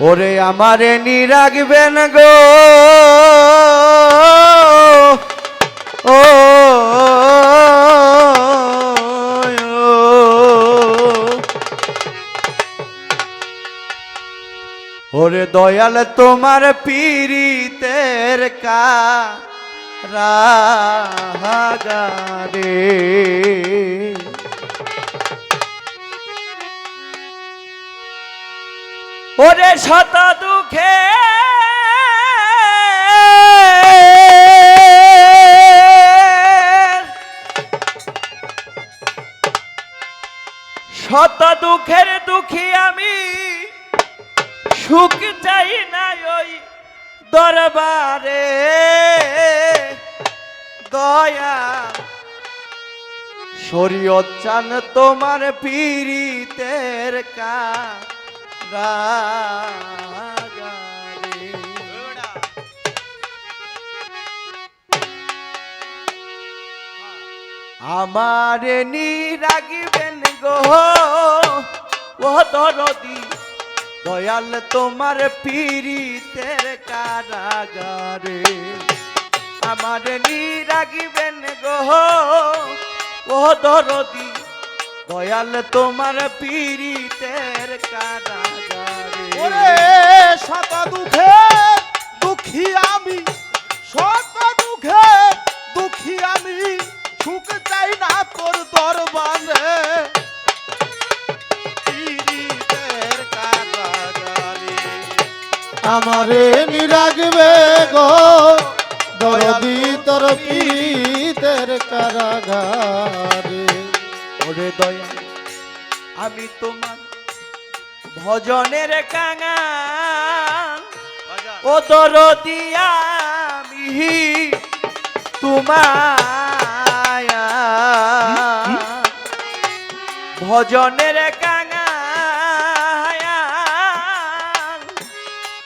ওরে আমারে নি রাখবেন গো ও ওরে দয়াল তোমার পীরিতের কা রাগারে ওরে শত দুঃখে। শত দুঃখের দুঃখী আমি, সুখ চাই না ওই দরবারে। দয়া, শরীয়ত চান তোমার পীরিতের কা আমারে নি রাগিবেন গো ও দরদি দয়াল তোমার পীরিতের কারাগারে আমারে নি রাগিবেন গো ও দরদি দয়াল তোমার পীরিতের কারাগারে ওরে শত আমি শত আমি, সুখ চাই না তোর আমারে নিরাগবে গো দরদি তোর পীতের কারাগারে। ওরে দয়া, আমি তোমার ভজনের কাঙা ও দরদিয়া আমি তোমায় ভজনের কাঙা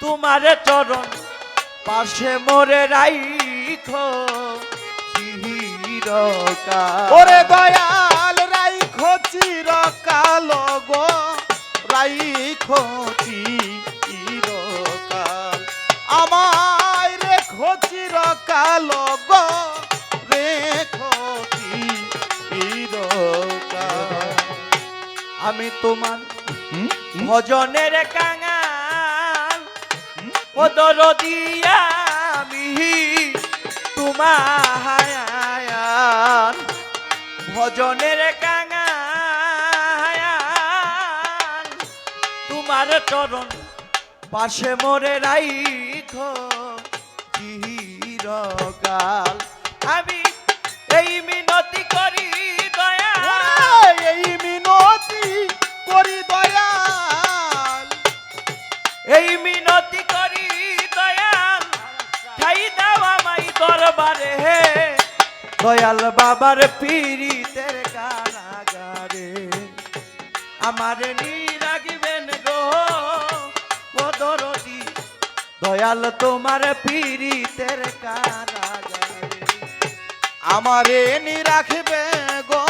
তোমার চরণ পাশে মোরে রাইখো চিরকাল। ওরে দয়াল রাইখো চিরকাল গো। রাইখো চিরকাল। আমায় রেখো চিরকাল গো রেখো চিরকাল। আমি তোমার ভজনের কাঙাল, ও দরদিয়া আমি তোমার ভজনের কাঙাল তোমার চরণ। পাশে মোরে রাইখো চিরকাল। আমি এই মিনতি করি দয়া এই মিনতি করি দয়াল। এই মিনতি করি দয়াল। ঠাই দাও আমাই দরবারে। হে দয়াল বাবার পীড়িতের কারাগারে। আমার ও দরদি। দয়াল তোমার পীড়িতের কারাগারে। আমারে নি রাখবে গো,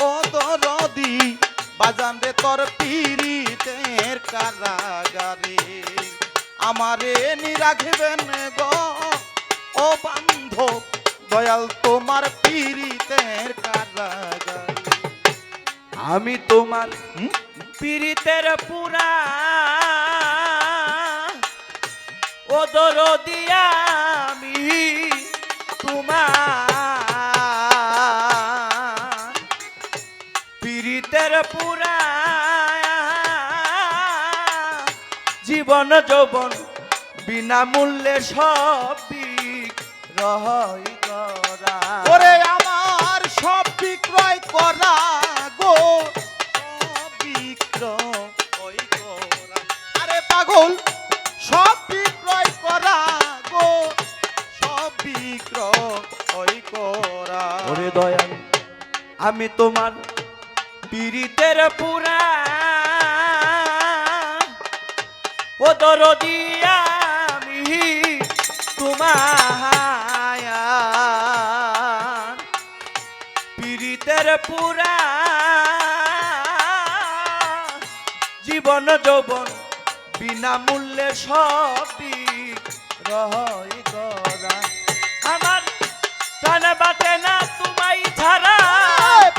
ও দরদি। বাজান রে তোর পীড়িতের কারাগারে। আমারে নি রাখবেন গো, ও বান্ধব। দয়াল তোমার পীড়িতের কারাগারে। আমি তোমার? পীড়িতের পুরা ও দরদিয়া আমি তোমার পীড়িতের পুরা জীবন যৌবন বিনামূল্যে সব রহই করা। আমার সব বিক্রয় করা। আমি তোমার পীড়িতের পুরা ও দরদিয়া আমি তোমার পীড়িতের পুরা জীবন যৌবন বিনামূল্যে সবই রহই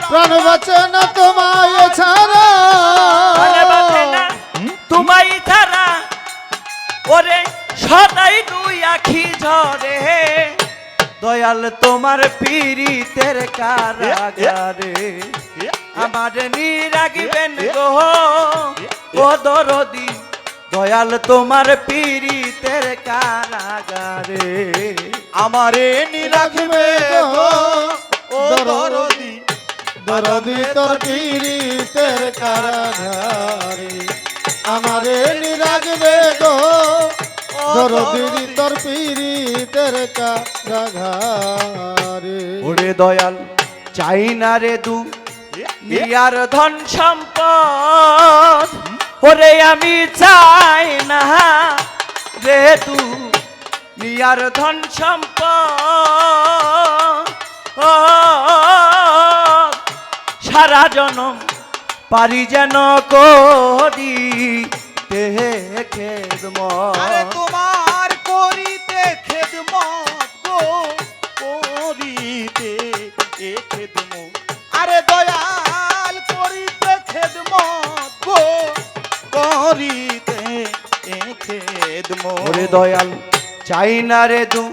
প্রাণ বাঁচে না তোমায় ছাড়া। তোমায় ছাড়া। ওরে সদাই দুই আখি ঝরে। দয়াল তোমার পীড়িতের কারাগারে। আমার নিরাগিবেন গো। ও দরদি দয়াল তোমার পীড়িতের কারাগারে। আমারে নিরাখবে গো ও দরদি। দরদি তোর পীড়িতের কারাগারে। আমারে নিরাগবে গো। দরদি। তোর পীড়িতের কারাগারে। ওরে দয়াল চাই না রে দু। নিয়ার ধন সম্পদ ওরে আমি চাই না রে তু নিয়ার ধন সম্পদ ও, সারা জনম পারি যেন করি খেদমত। তোমার করিতে খেদমত গো করিতে এ খেদমত। আরে দয়াল করিতে খেদমত গো করিতে এ খেদমত। ওরে দয়াল চাই না রে দু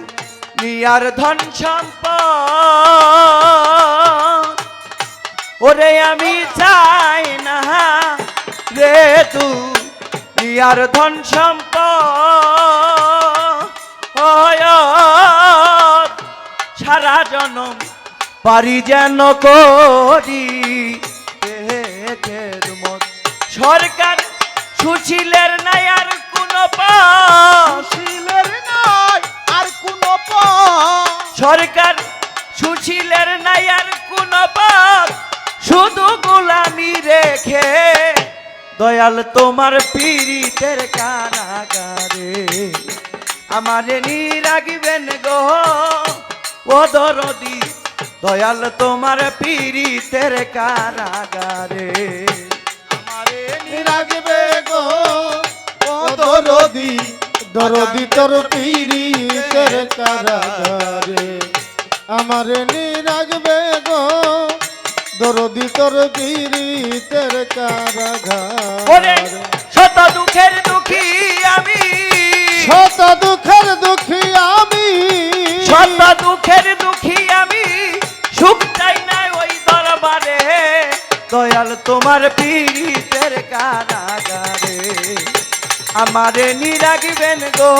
নিয়ার ধন সম্পদ। ওরে আমি চাই না রে তু নিয়ার ধন সম্পদ। সারা জনম পারি যেন করি। সরকার সুশীলের নাই আর কোন পাশ শিলের নাই আর কোন সরকার সুশীলের নাই আর কোন পাপ শুধু গোলামি রেখে দয়াল তোমার পীড়িতের কারাগারে আমারে নিরাগিবেন গো, ও দরদি, দয়াল তোমার পীড়িতের কারাগারে আমারে নিরাগবে গো, ও দরদি দরদি তোর পীড়িতের কারাগারে আমার নিরাগবে গো। দরদি তোর পীড়িতের ওরে কারাগারে শত দুঃখের দুঃখী আমি। শত দুঃখের দুঃখী আমি। শত দুঃখের দুঃখী আমি। সুখ চাই না ওই দরবারে। দয়াল তোমার পীড়িতের কারাগারে। আমারে নিরাগিবেন গো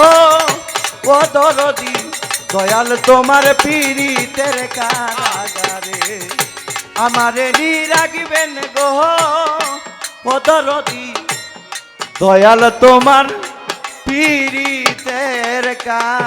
ও দরদি। দয়াল তোমার পীড়িতের কারাগারে। আমারে নিরাগিবেন গো পদরতি। দয়াল তোমার পীড়িতের কারাগারে।